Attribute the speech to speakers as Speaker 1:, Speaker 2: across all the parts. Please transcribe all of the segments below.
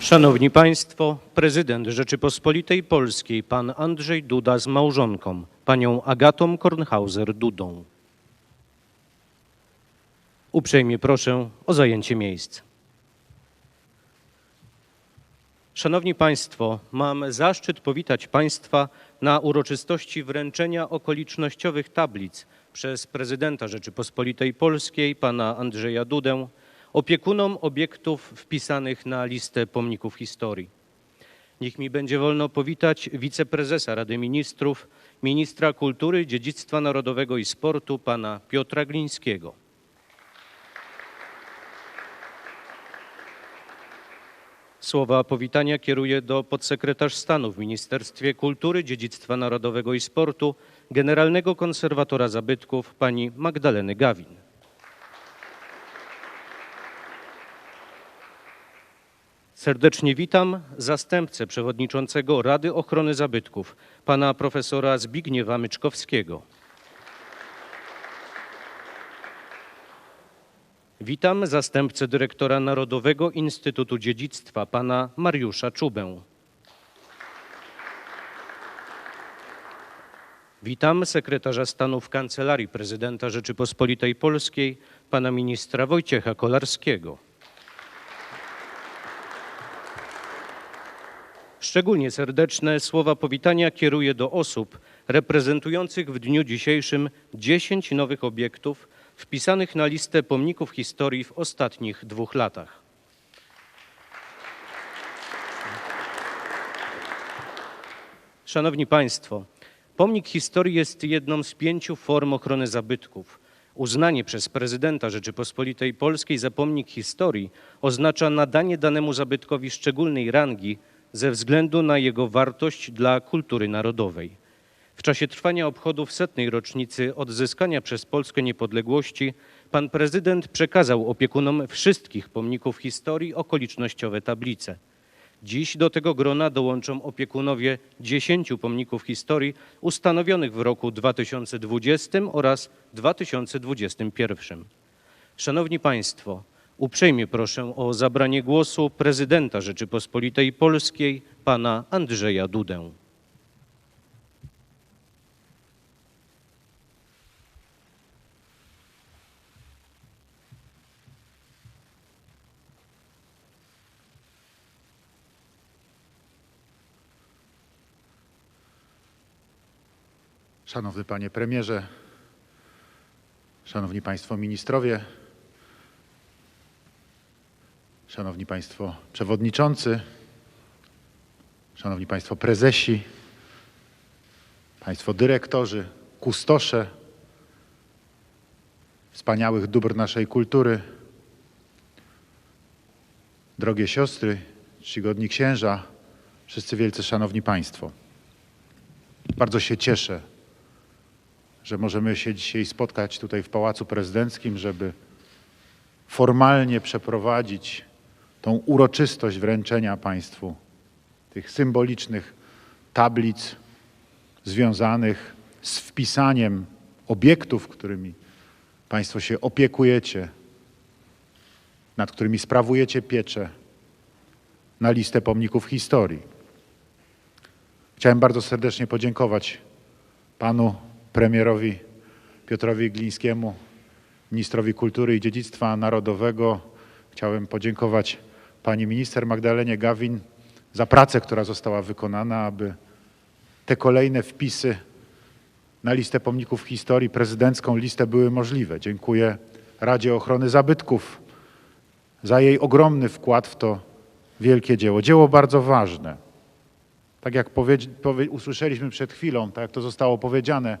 Speaker 1: Szanowni Państwo, prezydent Rzeczypospolitej Polskiej, pan Andrzej Duda z małżonką, panią Agatą Kornhauser-Dudą. Uprzejmie proszę o zajęcie miejsc. Szanowni Państwo, mam zaszczyt powitać Państwa na uroczystości wręczenia okolicznościowych tablic przez prezydenta Rzeczypospolitej Polskiej, pana Andrzeja Dudę, opiekunom obiektów wpisanych na listę pomników historii. Niech mi będzie wolno powitać wiceprezesa Rady Ministrów, ministra kultury, dziedzictwa narodowego i sportu, pana Piotra Glińskiego. Słowa powitania kieruję do podsekretarz stanu w Ministerstwie Kultury, Dziedzictwa Narodowego i Sportu, generalnego konserwatora zabytków pani Magdaleny Gawin. Serdecznie witam zastępcę przewodniczącego Rady Ochrony Zabytków, pana profesora Zbigniewa Myczkowskiego. Witam zastępcę dyrektora Narodowego Instytutu Dziedzictwa, pana Mariusza Czubę. Witam sekretarza stanu w Kancelarii Prezydenta Rzeczypospolitej Polskiej, pana ministra Wojciecha Kolarskiego. Szczególnie serdeczne słowa powitania kieruję do osób reprezentujących w dniu dzisiejszym 10 nowych obiektów wpisanych na listę pomników historii w ostatnich dwóch latach. Szanowni Państwo, pomnik historii jest jedną z pięciu form ochrony zabytków. Uznanie przez prezydenta Rzeczypospolitej Polskiej za pomnik historii oznacza nadanie danemu zabytkowi szczególnej rangi ze względu na jego wartość dla kultury narodowej. W czasie trwania obchodów setnej rocznicy odzyskania przez Polskę niepodległości pan prezydent przekazał opiekunom wszystkich pomników historii okolicznościowe tablice. Dziś do tego grona dołączą opiekunowie 10 pomników historii ustanowionych w roku 2020 oraz 2021. Szanowni Państwo, uprzejmie proszę o zabranie głosu prezydenta Rzeczypospolitej Polskiej, pana Andrzeja Dudę.
Speaker 2: Szanowny Panie Premierze, Szanowni Państwo Ministrowie, Szanowni Państwo Przewodniczący, Szanowni Państwo Prezesi, Państwo Dyrektorzy, Kustosze, wspaniałych dóbr naszej kultury, drogie siostry, czcigodni księża, wszyscy wielce szanowni Państwo. Bardzo się cieszę, że możemy się dzisiaj spotkać tutaj w Pałacu Prezydenckim, żeby formalnie przeprowadzić tą uroczystość wręczenia Państwu tych symbolicznych tablic związanych z wpisaniem obiektów, którymi Państwo się opiekujecie, nad którymi sprawujecie pieczę na listę pomników historii. Chciałem bardzo serdecznie podziękować panu premierowi Piotrowi Glińskiemu, ministrowi kultury i dziedzictwa narodowego. Chciałem podziękować pani minister Magdalenie Gawin za pracę, która została wykonana, aby te kolejne wpisy na listę pomników historii, prezydencką listę były możliwe. Dziękuję Radzie Ochrony Zabytków za jej ogromny wkład w to wielkie dzieło. Dzieło bardzo ważne. Tak jak usłyszeliśmy przed chwilą, tak jak to zostało powiedziane,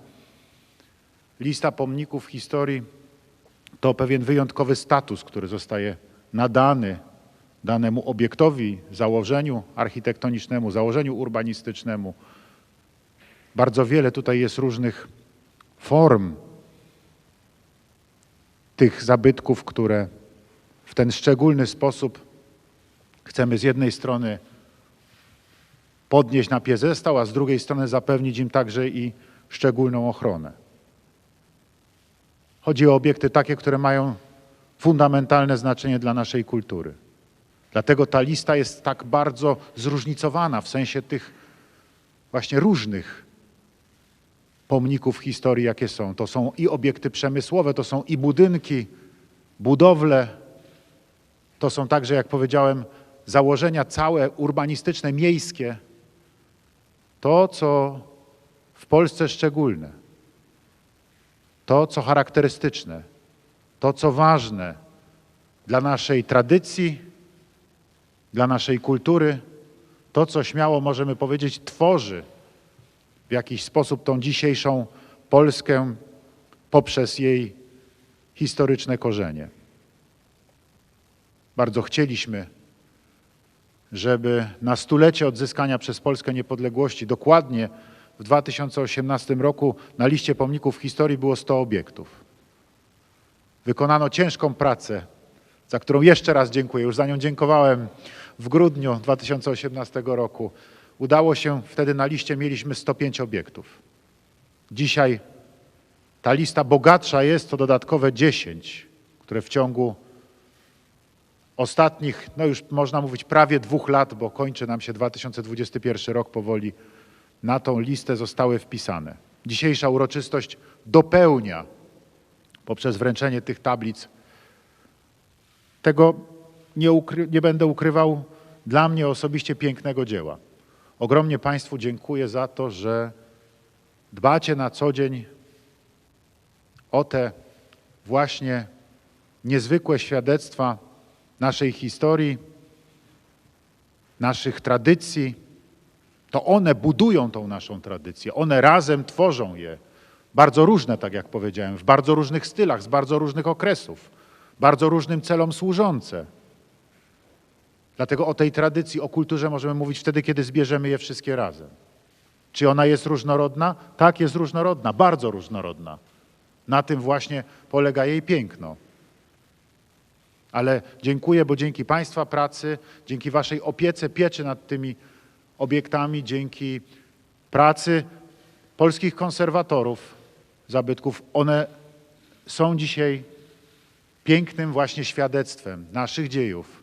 Speaker 2: lista pomników historii to pewien wyjątkowy status, który zostaje nadany danemu obiektowi, założeniu architektonicznemu, założeniu urbanistycznemu. Bardzo wiele tutaj jest różnych form tych zabytków, które w ten szczególny sposób chcemy z jednej strony podnieść na piedestał, a z drugiej strony zapewnić im także i szczególną ochronę. Chodzi o obiekty takie, które mają fundamentalne znaczenie dla naszej kultury, Dlatego ta lista jest tak bardzo zróżnicowana w sensie tych właśnie różnych pomników historii, jakie są. To są i obiekty przemysłowe, to są i budynki, budowle, to są także, jak powiedziałem, założenia całe urbanistyczne, miejskie. To, co w Polsce szczególne, to, co charakterystyczne, to, co ważne dla naszej tradycji, dla naszej kultury, to, co śmiało możemy powiedzieć, tworzy w jakiś sposób tą dzisiejszą Polskę poprzez jej historyczne korzenie. Bardzo chcieliśmy, żeby na stulecie odzyskania przez Polskę niepodległości, dokładnie w 2018 roku na liście pomników historii było 100 obiektów. Wykonano ciężką pracę, za którą jeszcze raz dziękuję. Już za nią dziękowałem w grudniu 2018 roku. Udało się, wtedy na liście mieliśmy 105 obiektów. Dzisiaj ta lista bogatsza jest o dodatkowe 10, które w ciągu ostatnich, no już można mówić prawie dwóch lat, bo kończy nam się 2021 rok powoli, na tą listę zostały wpisane. Dzisiejsza uroczystość dopełnia poprzez wręczenie tych tablic tego nie, ukry, nie będę ukrywał dla mnie osobiście pięknego dzieła. Ogromnie Państwu dziękuję za to, że dbacie na co dzień o te właśnie niezwykłe świadectwa naszej historii, naszych tradycji. To one budują tą naszą tradycję, one razem tworzą je. Bardzo różne, tak jak powiedziałem, w bardzo różnych stylach, z bardzo różnych okresów, bardzo różnym celom służące. Dlatego o tej tradycji, o kulturze możemy mówić wtedy, kiedy zbierzemy je wszystkie razem. Czy ona jest różnorodna? Tak, jest różnorodna, bardzo różnorodna. Na tym właśnie polega jej piękno. Ale dziękuję, bo dzięki Państwa pracy, dzięki Waszej opiece, pieczy nad tymi obiektami, dzięki pracy polskich konserwatorów zabytków, one są dzisiaj pięknym właśnie świadectwem naszych dziejów,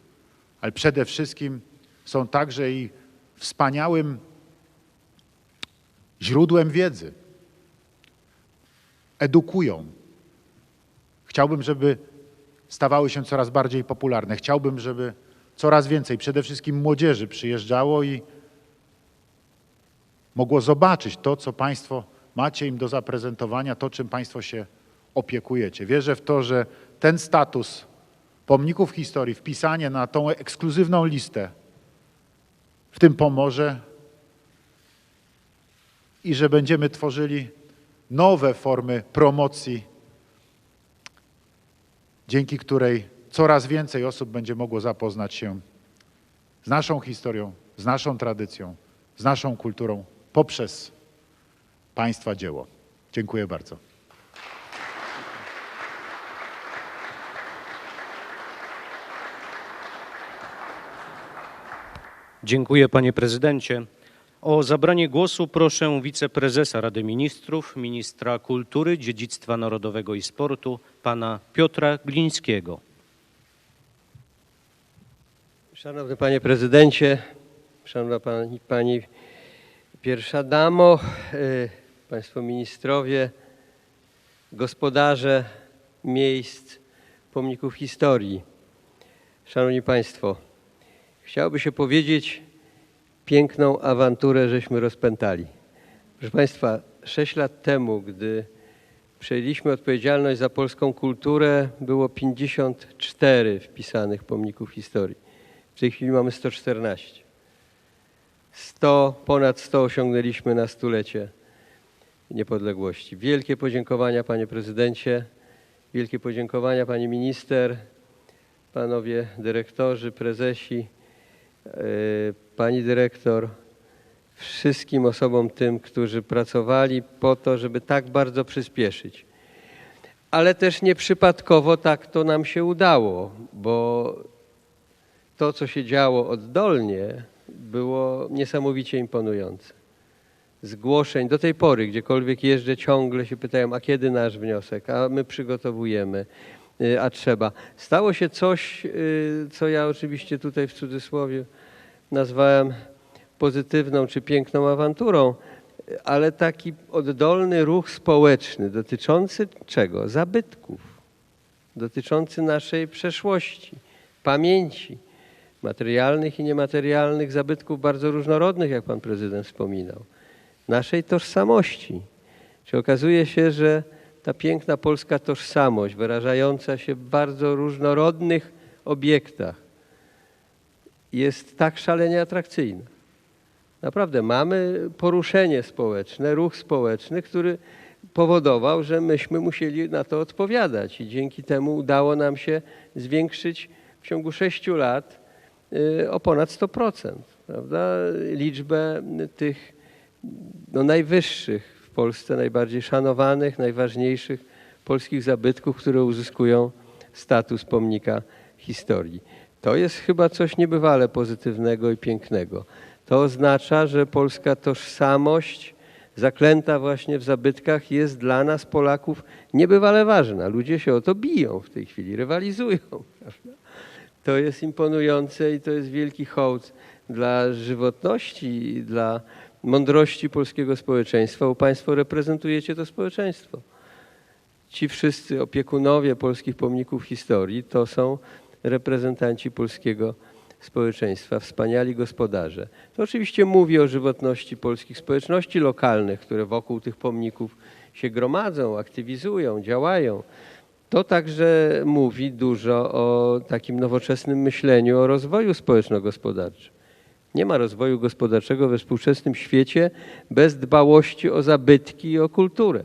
Speaker 2: ale przede wszystkim są także i wspaniałym źródłem wiedzy. Edukują. Chciałbym, żeby stawały się coraz bardziej popularne. Chciałbym, żeby coraz więcej, przede wszystkim młodzieży przyjeżdżało i mogło zobaczyć to, co Państwo macie im do zaprezentowania, to, czym Państwo się opiekujecie. Wierzę w to, że ten status pomników historii, wpisanie na tą ekskluzywną listę w tym pomoże i że będziemy tworzyli nowe formy promocji, dzięki której coraz więcej osób będzie mogło zapoznać się z naszą historią, z naszą tradycją, z naszą kulturą poprzez Państwa dzieło. Dziękuję bardzo.
Speaker 1: Dziękuję panie prezydencie. O zabranie głosu proszę wiceprezesa Rady Ministrów, ministra kultury, dziedzictwa narodowego i sportu, pana Piotra Glińskiego.
Speaker 3: Szanowny Panie Prezydencie, Szanowna Pani, pani Pierwsza Damo, y, Państwo Ministrowie, gospodarze miejsc, pomników historii. Szanowni Państwo, chciałoby się powiedzieć, piękną awanturę żeśmy rozpętali. Proszę Państwa, sześć lat temu, gdy przejęliśmy odpowiedzialność za polską kulturę, było 54 wpisanych pomników historii. W tej chwili mamy 114. 100, ponad 100 osiągnęliśmy na stulecie niepodległości. Wielkie podziękowania Panie Prezydencie, wielkie podziękowania Pani Minister, Panowie Dyrektorzy, Prezesi, Pani Dyrektor, wszystkim osobom tym, którzy pracowali po to, żeby tak bardzo przyspieszyć. Ale też nieprzypadkowo tak to nam się udało, bo to, co się działo oddolnie, było niesamowicie imponujące. Zgłoszeń do tej pory, gdziekolwiek jeżdżę, ciągle się pytają, a kiedy nasz wniosek, a my przygotowujemy. Y, a trzeba. Stało się coś, y, co ja oczywiście tutaj w cudzysłowie nazwałem pozytywną czy piękną awanturą, ale taki oddolny ruch społeczny dotyczący czego? Zabytków, dotyczący naszej przeszłości, pamięci materialnych i niematerialnych, zabytków bardzo różnorodnych, jak pan prezydent wspominał, naszej tożsamości. Czy okazuje się, że ta piękna polska tożsamość, wyrażająca się w bardzo różnorodnych obiektach, jest tak szalenie atrakcyjna. Naprawdę mamy poruszenie społeczne, ruch społeczny, który powodował, że myśmy musieli na to odpowiadać i dzięki temu udało nam się zwiększyć w ciągu sześciu lat y, o ponad 100%, prawda? liczbę tych no, najwyższych Polsce, najbardziej szanowanych, najważniejszych polskich zabytków, które uzyskują status pomnika historii. To jest chyba coś niebywale pozytywnego i pięknego. To oznacza, że polska tożsamość zaklęta właśnie w zabytkach jest dla nas, Polaków, niebywale ważna. Ludzie się o to biją w tej chwili, rywalizują. To jest imponujące i to jest wielki hołd dla żywotności dla mądrości polskiego społeczeństwa, bo Państwo reprezentujecie to społeczeństwo. Ci wszyscy opiekunowie polskich pomników historii to są reprezentanci polskiego społeczeństwa, wspaniali gospodarze. To oczywiście mówi o żywotności polskich społeczności lokalnych, które wokół tych pomników się gromadzą, aktywizują, działają. To także mówi dużo o takim nowoczesnym myśleniu o rozwoju społeczno-gospodarczym. Nie ma rozwoju gospodarczego we współczesnym świecie bez dbałości o zabytki i o kulturę.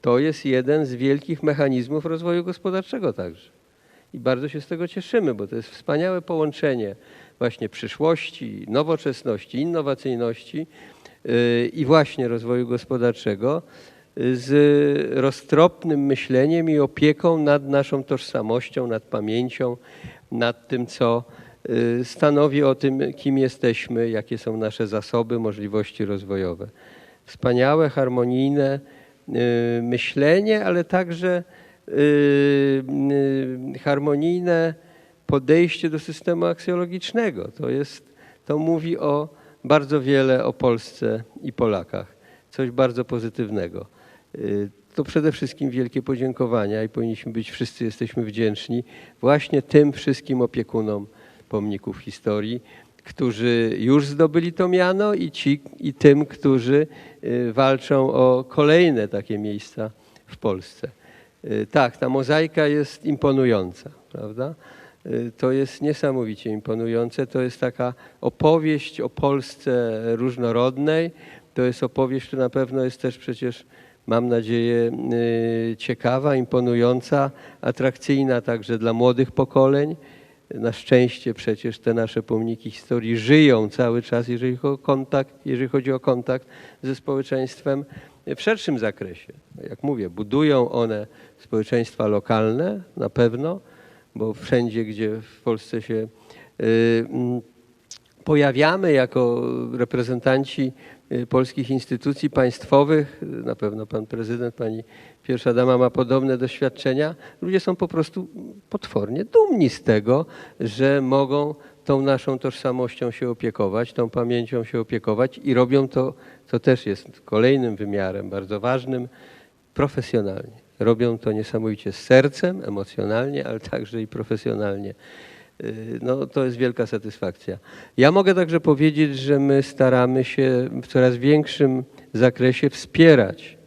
Speaker 3: To jest jeden z wielkich mechanizmów rozwoju gospodarczego także. I bardzo się z tego cieszymy, bo to jest wspaniałe połączenie właśnie przyszłości, nowoczesności, innowacyjności yy, i właśnie rozwoju gospodarczego yy, z roztropnym myśleniem i opieką nad naszą tożsamością, nad pamięcią, nad tym, co stanowi o tym, kim jesteśmy, jakie są nasze zasoby, możliwości rozwojowe. Wspaniałe, harmonijne yy, myślenie, ale także yy, harmonijne podejście do systemu aksjologicznego. To, jest, to mówi o bardzo wiele o Polsce i Polakach. Coś bardzo pozytywnego. To przede wszystkim wielkie podziękowania i powinniśmy być, wszyscy jesteśmy wdzięczni właśnie tym wszystkim opiekunom pomników historii, którzy już zdobyli to miano i, ci, i tym, którzy yy, walczą o kolejne takie miejsca w Polsce. Y, Tak, ta mozaika jest imponująca, prawda? Y, To jest niesamowicie imponujące. To jest taka opowieść o Polsce różnorodnej. To jest opowieść, która na pewno jest też przecież, mam nadzieję, y, ciekawa, imponująca, atrakcyjna także dla młodych pokoleń. Na szczęście przecież te nasze pomniki historii żyją cały czas, jeżeli chodzi o kontakt, jeżeli chodzi o kontakt ze społeczeństwem w szerszym zakresie. Jak mówię, budują one społeczeństwa lokalne na pewno, bo wszędzie, gdzie w Polsce się y, mm, pojawiamy jako reprezentanci polskich instytucji państwowych, y, na pewno pan prezydent, pani pierwsza dama ma podobne doświadczenia, ludzie są po prostu potwornie dumni z tego, że mogą tą naszą tożsamością się opiekować, tą pamięcią się opiekować i robią to, co też jest kolejnym wymiarem bardzo ważnym, profesjonalnie. Robią to niesamowicie z sercem, emocjonalnie, ale także i profesjonalnie. Y, No, to jest wielka satysfakcja. Ja mogę także powiedzieć, że my staramy się w coraz większym zakresie wspierać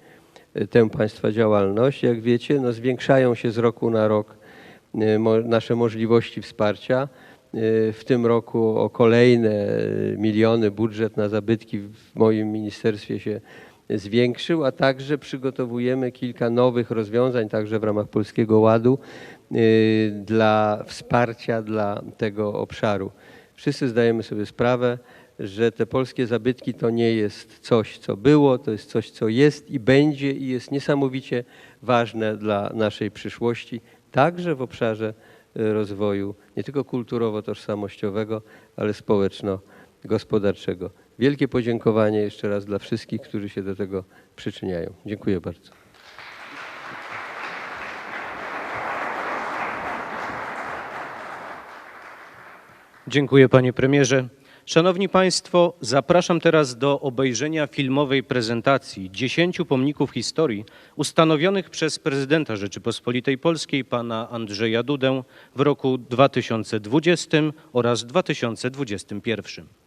Speaker 3: y, tę Państwa działalność. Jak wiecie, no, zwiększają się z roku na rok y, nasze możliwości wsparcia. W tym roku o kolejne miliony budżet na zabytki w moim ministerstwie się a także przygotowujemy kilka nowych rozwiązań, także w ramach Polskiego Ładu, y, dla wsparcia dla tego obszaru. Wszyscy zdajemy sobie sprawę, że te polskie zabytki to nie jest coś, co było, to jest coś, co jest i będzie i jest niesamowicie ważne dla naszej przyszłości, także w obszarze y, rozwoju nie tylko kulturowo-tożsamościowego, ale gospodarczego. Wielkie podziękowanie jeszcze raz dla wszystkich, którzy się do tego przyczyniają. Dziękuję bardzo.
Speaker 1: Dziękuję panie premierze. Szanowni Państwo, zapraszam teraz do obejrzenia filmowej prezentacji dziesięciu pomników historii ustanowionych przez prezydenta Rzeczypospolitej Polskiej pana Andrzeja Dudę w roku 2020 oraz 2021.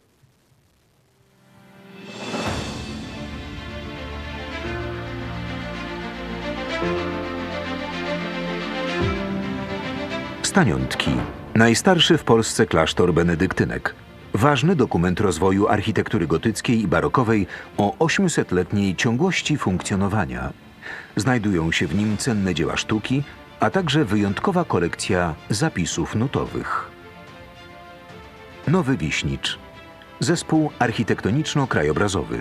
Speaker 4: Staniątki. Najstarszy w Polsce klasztor benedyktynek. Ważny dokument rozwoju architektury gotyckiej i barokowej o 800-letniej ciągłości funkcjonowania. Znajdują się w nim cenne dzieła sztuki, a także wyjątkowa kolekcja zapisów nutowych. Nowy Wiśnicz. Zespół architektoniczno-krajobrazowy.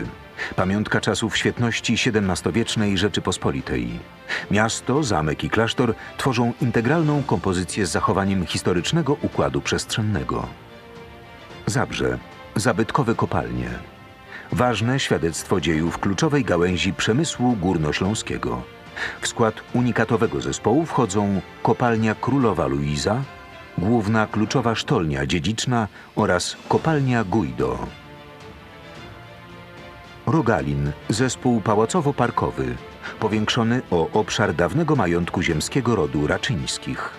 Speaker 4: Pamiątka czasów świetności XVII-wiecznej Rzeczypospolitej. Miasto, zamek i klasztor tworzą integralną kompozycję z zachowaniem historycznego układu przestrzennego. Zabrze. Zabytkowe kopalnie. Ważne świadectwo dziejów kluczowej gałęzi przemysłu górnośląskiego. W skład unikatowego zespołu wchodzą kopalnia Królowa Luiza, główna kluczowa sztolnia dziedziczna oraz kopalnia Guido. Rogalin, zespół pałacowo-parkowy, powiększony o obszar dawnego majątku ziemskiego rodu Raczyńskich.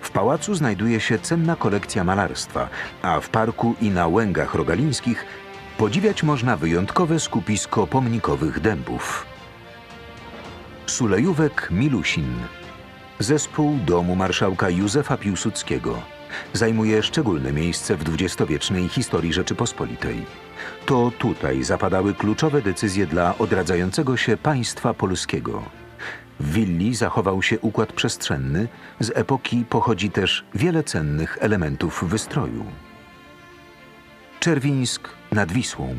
Speaker 4: W pałacu znajduje się cenna kolekcja malarstwa, a w parku i na łęgach rogalińskich podziwiać można wyjątkowe skupisko pomnikowych dębów. Sulejówek Milusin, zespół domu marszałka Józefa Piłsudskiego, zajmuje szczególne miejsce w dwudziestowiecznej historii Rzeczypospolitej. To tutaj zapadały kluczowe decyzje dla odradzającego się państwa polskiego. W willi zachował się układ przestrzenny, z epoki pochodzi też wiele cennych elementów wystroju. Czerwińsk nad Wisłą.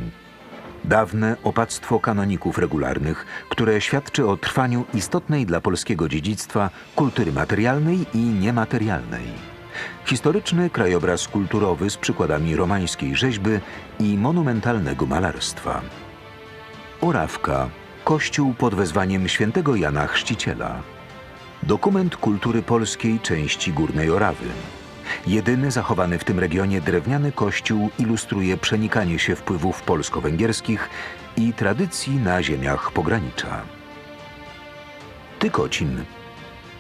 Speaker 4: Dawne opactwo kanoników regularnych, które świadczy o trwaniu istotnej dla polskiego dziedzictwa kultury materialnej i niematerialnej. Historyczny krajobraz kulturowy z przykładami romańskiej rzeźby i monumentalnego malarstwa. Orawka, kościół pod wezwaniem świętego Jana Chrzciciela. Dokument kultury polskiej części Górnej Orawy. Jedyny zachowany w tym regionie drewniany kościół ilustruje przenikanie się wpływów polsko-węgierskich i tradycji na ziemiach pogranicza. Tykocin.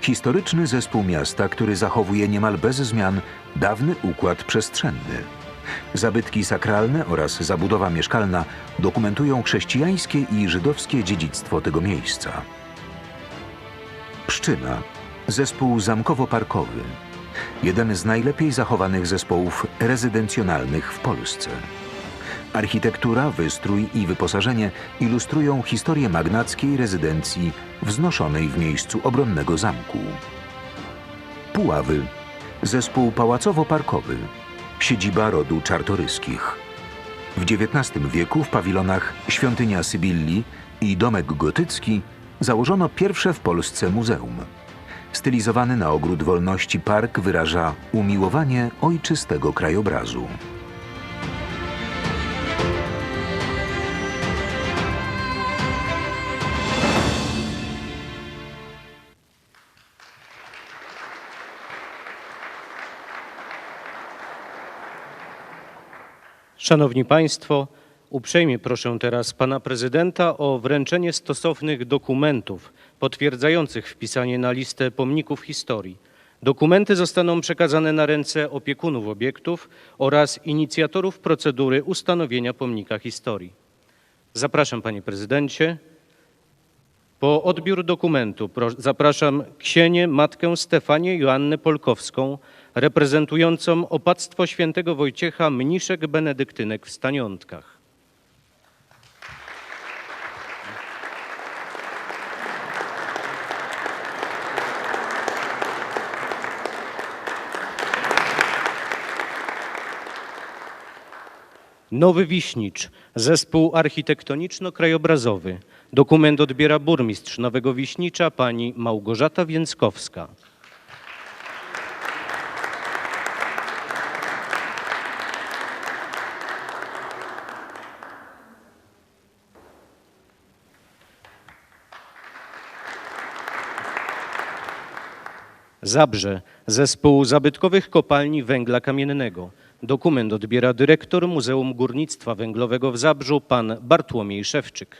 Speaker 4: Historyczny zespół miasta, który zachowuje niemal bez zmian dawny układ przestrzenny. Zabytki sakralne oraz zabudowa mieszkalna dokumentują chrześcijańskie i żydowskie dziedzictwo tego miejsca. Pszczyna. Zespół zamkowo-parkowy. Jeden z najlepiej zachowanych zespołów rezydencjonalnych w Polsce. Architektura, wystrój i wyposażenie ilustrują historię magnackiej rezydencji wznoszonej w miejscu obronnego zamku. Puławy. Zespół pałacowo-parkowy. Siedziba rodu czartoryskich. W XIX wieku w pawilonach Świątynia Sybilli i Domek Gotycki założono pierwsze w Polsce muzeum. Stylizowany na ogród wolności park wyraża umiłowanie ojczystego krajobrazu.
Speaker 1: Szanowni Państwo, uprzejmie proszę teraz pana prezydenta o wręczenie stosownych dokumentów potwierdzających wpisanie na listę pomników historii. Dokumenty zostaną przekazane na ręce opiekunów obiektów oraz inicjatorów procedury ustanowienia pomnika historii. Zapraszam panie prezydencie. Po odbiór dokumentu zapraszam ksienię matkę Stefanię Joannę Polkowską, reprezentującą opactwo świętego Wojciecha mniszek benedyktynek w Staniątkach. Nowy Wiśnicz, zespół architektoniczno-krajobrazowy. Dokument odbiera burmistrz Nowego Wiśnicza pani Małgorzata Więckowska. Zabrze, zespół zabytkowych kopalni węgla kamiennego. Dokument odbiera dyrektor Muzeum Górnictwa Węglowego w Zabrzu, pan Bartłomiej Szewczyk.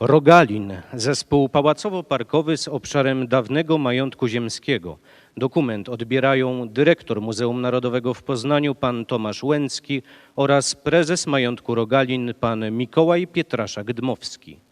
Speaker 1: Rogalin, zespół pałacowo-parkowy z obszarem dawnego majątku ziemskiego. Dokument odbierają dyrektor Muzeum Narodowego w Poznaniu pan Tomasz Łęcki oraz prezes majątku Rogalin pan Mikołaj Pietraszak-Dmowski.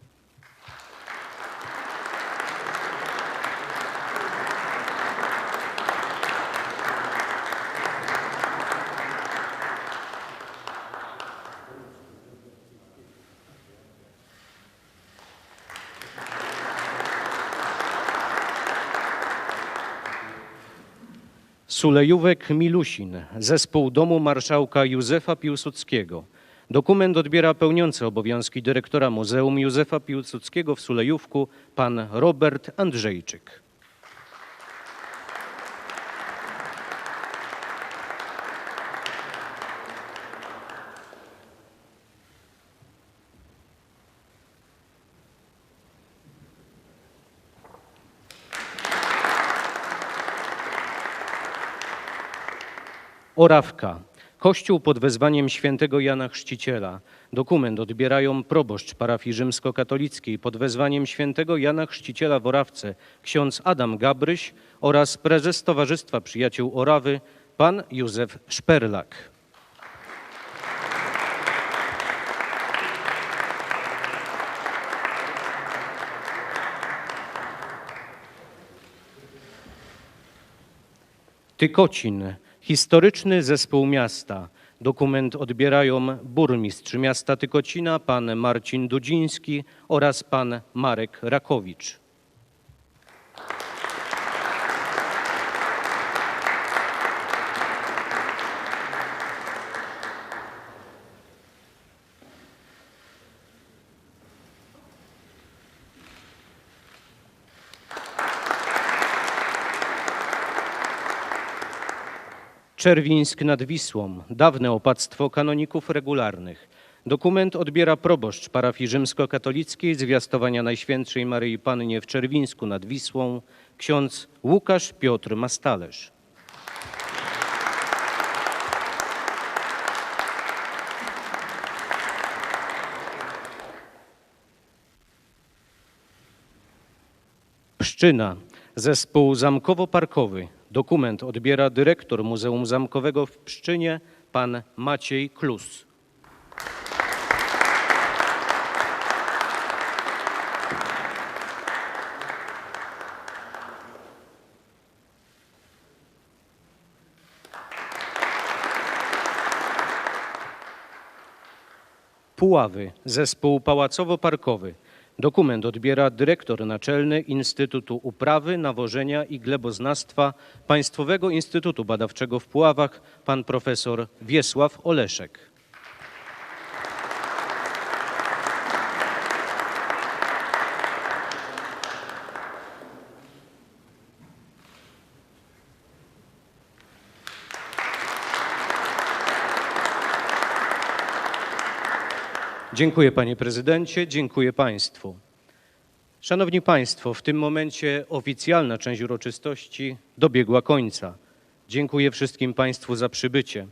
Speaker 1: Sulejówek Milusin, zespół domu marszałka Józefa Piłsudskiego. Dokument odbiera pełniący obowiązki dyrektora Muzeum Józefa Piłsudskiego w Sulejówku pan Robert Andrzejczyk. Orawka. Kościół pod wezwaniem świętego Jana Chrzciciela. Dokument odbierają proboszcz parafii rzymskokatolickiej pod wezwaniem świętego Jana Chrzciciela w Orawce, ksiądz Adam Gabryś oraz prezes Towarzystwa Przyjaciół Orawy, pan Józef Szperlak. Tykocin, historyczny zespół miasta. Dokument odbierają burmistrz miasta Tykocina, pan Marcin Dudziński oraz pan Marek Rakowicz. Czerwińsk nad Wisłą, dawne opactwo kanoników regularnych. Dokument odbiera proboszcz parafii rzymskokatolickiej zwiastowania Najświętszej Maryi Pannie w Czerwińsku nad Wisłą, ksiądz Łukasz Piotr Mastalerz. Pszczyna, zespół zamkowo-parkowy. Dokument odbiera dyrektor Muzeum Zamkowego w Pszczynie, pan Maciej Klus. Puławy, zespół pałacowo-parkowy. Dokument odbiera dyrektor naczelny Instytutu Uprawy, Nawożenia i Gleboznawstwa Państwowego Instytutu Badawczego w Puławach, pan profesor Wiesław Oleszek. Dziękuję panie prezydencie, dziękuję państwu. Szanowni państwo, w tym momencie oficjalna część uroczystości dobiegła końca. Dziękuję wszystkim państwu za przybycie.